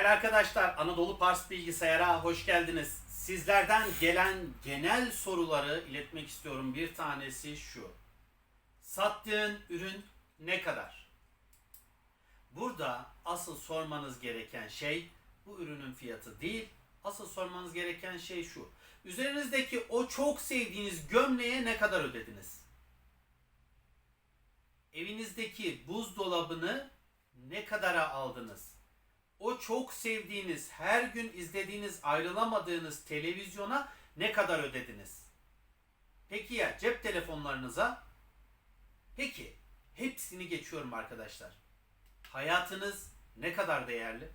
Değerli arkadaşlar, Anadolu Pars Bilgisayar'a hoş geldiniz. Sizlerden gelen genel soruları iletmek istiyorum. Bir tanesi şu. Sattığın ürün ne kadar? Burada asıl sormanız gereken şey bu ürünün fiyatı değil. Asıl sormanız gereken şey şu. Üzerinizdeki o çok sevdiğiniz gömleğe ne kadar ödediniz? Evinizdeki buzdolabını ne kadara aldınız? O çok sevdiğiniz, her gün izlediğiniz, ayrılamadığınız televizyona ne kadar ödediniz? Peki ya cep telefonlarınıza? Peki, hepsini geçiyorum arkadaşlar. Hayatınız ne kadar değerli?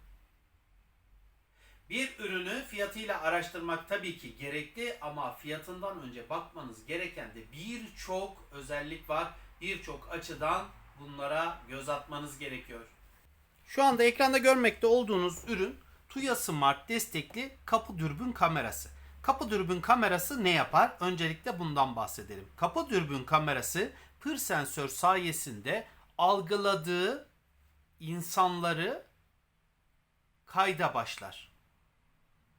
Bir ürünü fiyatıyla araştırmak tabii ki gerekli ama fiyatından önce bakmanız gereken de birçok özellik var. Birçok açıdan bunlara göz atmanız gerekiyor. Şu anda ekranda görmekte olduğunuz ürün Tuya Smart destekli kapı dürbün kamerası. Kapı dürbün kamerası ne yapar? Öncelikle bundan bahsedelim. Kapı dürbün kamerası pır sensör sayesinde algıladığı insanları kayda başlar.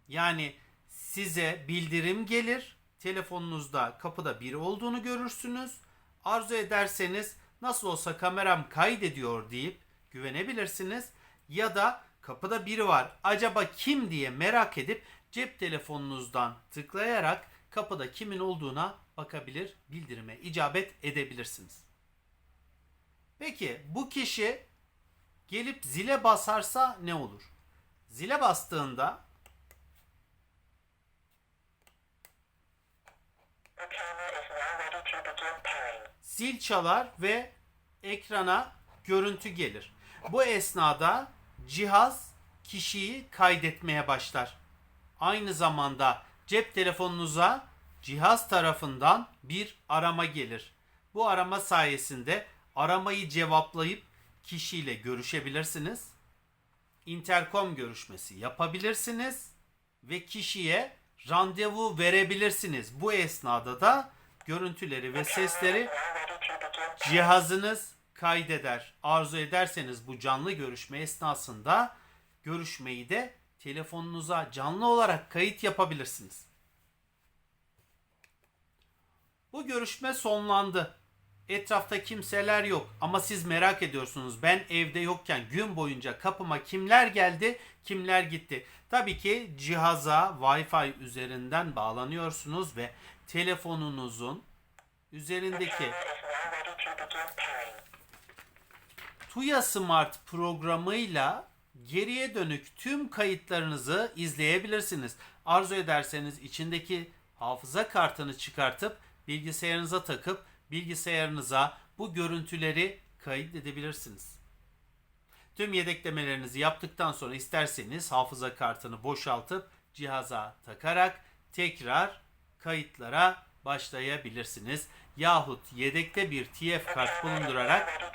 Yani size bildirim gelir. Telefonunuzda kapıda biri olduğunu görürsünüz. Arzu ederseniz nasıl olsa kameram kaydediyor deyip güvenebilirsiniz. Ya da kapıda biri var. Acaba kim diye merak edip cep telefonunuzdan tıklayarak kapıda kimin olduğuna bakabilir, bildirime icabet edebilirsiniz. Peki bu kişi gelip zile basarsa ne olur? Zile bastığında zil çalar ve ekrana görüntü gelir. Bu esnada cihaz kişiyi kaydetmeye başlar. Aynı zamanda cep telefonunuza cihaz tarafından bir arama gelir. Bu arama sayesinde aramayı cevaplayıp kişiyle görüşebilirsiniz. Interkom görüşmesi yapabilirsiniz ve kişiye randevu verebilirsiniz. Bu esnada da görüntüleri ve sesleri cihazınız kaydeder. Arzu ederseniz bu canlı görüşme esnasında görüşmeyi de telefonunuza canlı olarak kayıt yapabilirsiniz. Bu görüşme sonlandı. Etrafta kimseler yok ama siz merak ediyorsunuz. Ben evde yokken gün boyunca kapıma kimler geldi, kimler gitti. Tabii ki cihaza Wi-Fi üzerinden bağlanıyorsunuz ve telefonunuzun üzerindeki Tuya Smart programıyla geriye dönük tüm kayıtlarınızı izleyebilirsiniz. Arzu ederseniz içindeki hafıza kartını çıkartıp bilgisayarınıza takıp bilgisayarınıza bu görüntüleri kaydedebilirsiniz. Tüm yedeklemelerinizi yaptıktan sonra isterseniz hafıza kartını boşaltıp cihaza takarak tekrar kayıtlara başlayabilirsiniz. Yahut yedekte bir TF kart bulundurarak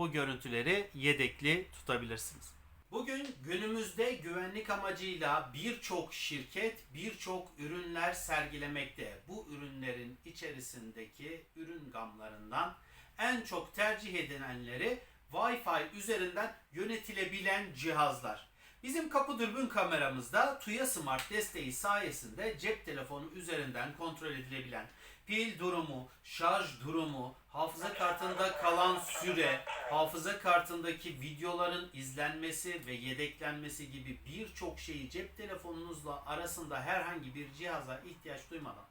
bu görüntüleri yedekli tutabilirsiniz. Bugün günümüzde güvenlik amacıyla birçok şirket birçok ürünler sergilemekte. Bu ürünlerin içerisindeki ürün gamlarından en çok tercih edilenleri Wi-Fi üzerinden yönetilebilen cihazlar. Bizim kapı dürbün kameramızda Tuya Smart desteği sayesinde cep telefonu üzerinden kontrol edilebilen pil durumu, şarj durumu, hafıza kartında kalan süre, hafıza kartındaki videoların izlenmesi ve yedeklenmesi gibi birçok şeyi cep telefonunuzla arasında herhangi bir cihaza ihtiyaç duymadan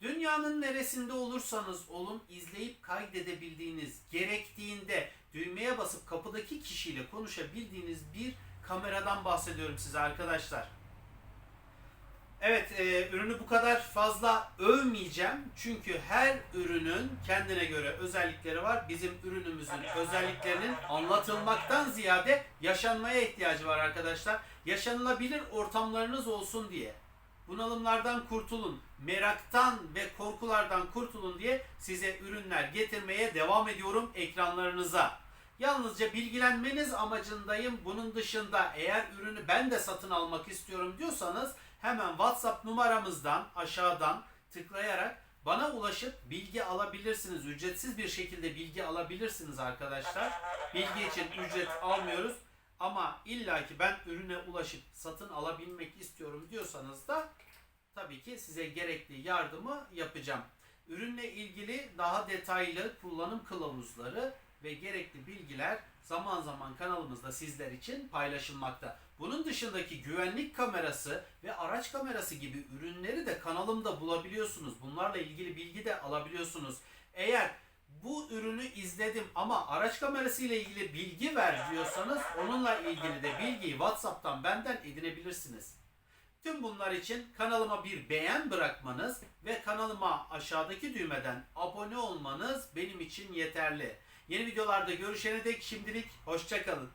Dünyanın neresinde olursanız olun izleyip kaydedebildiğiniz, gerektiğinde düğmeye basıp kapıdaki kişiyle konuşabildiğiniz bir kameradan bahsediyorum size arkadaşlar. Evet, e, ürünü bu kadar fazla övmeyeceğim. Çünkü her ürünün kendine göre özellikleri var. Bizim ürünümüzün özelliklerinin anlatılmaktan ziyade yaşanmaya ihtiyacı var arkadaşlar. Yaşanılabilir ortamlarınız olsun diye. Bunalımlardan kurtulun, meraktan ve korkulardan kurtulun diye size ürünler getirmeye devam ediyorum ekranlarınıza. Yalnızca bilgilenmeniz amacındayım. Bunun dışında eğer ürünü ben de satın almak istiyorum diyorsanız hemen WhatsApp numaramızdan aşağıdan tıklayarak bana ulaşıp bilgi alabilirsiniz. Ücretsiz bir şekilde bilgi alabilirsiniz arkadaşlar. Bilgi için ücret almıyoruz. Ama illaki ben ürüne ulaşıp satın alabilmek istiyorum diyorsanız da tabii ki size gerekli yardımı yapacağım. Ürünle ilgili daha detaylı kullanım kılavuzları ve gerekli bilgiler zaman zaman kanalımızda sizler için paylaşılmakta. Bunun dışındaki güvenlik kamerası ve araç kamerası gibi ürünleri de kanalımda bulabiliyorsunuz. Bunlarla ilgili bilgi de alabiliyorsunuz. Eğer bu ürünü izledim ama araç kamerası ile ilgili bilgi ver diyorsanız onunla ilgili de bilgiyi WhatsApp'tan benden edinebilirsiniz. Tüm bunlar için kanalıma bir beğen bırakmanız ve kanalıma aşağıdaki düğmeden abone olmanız benim için yeterli. Yeni videolarda görüşene dek şimdilik hoşçakalın.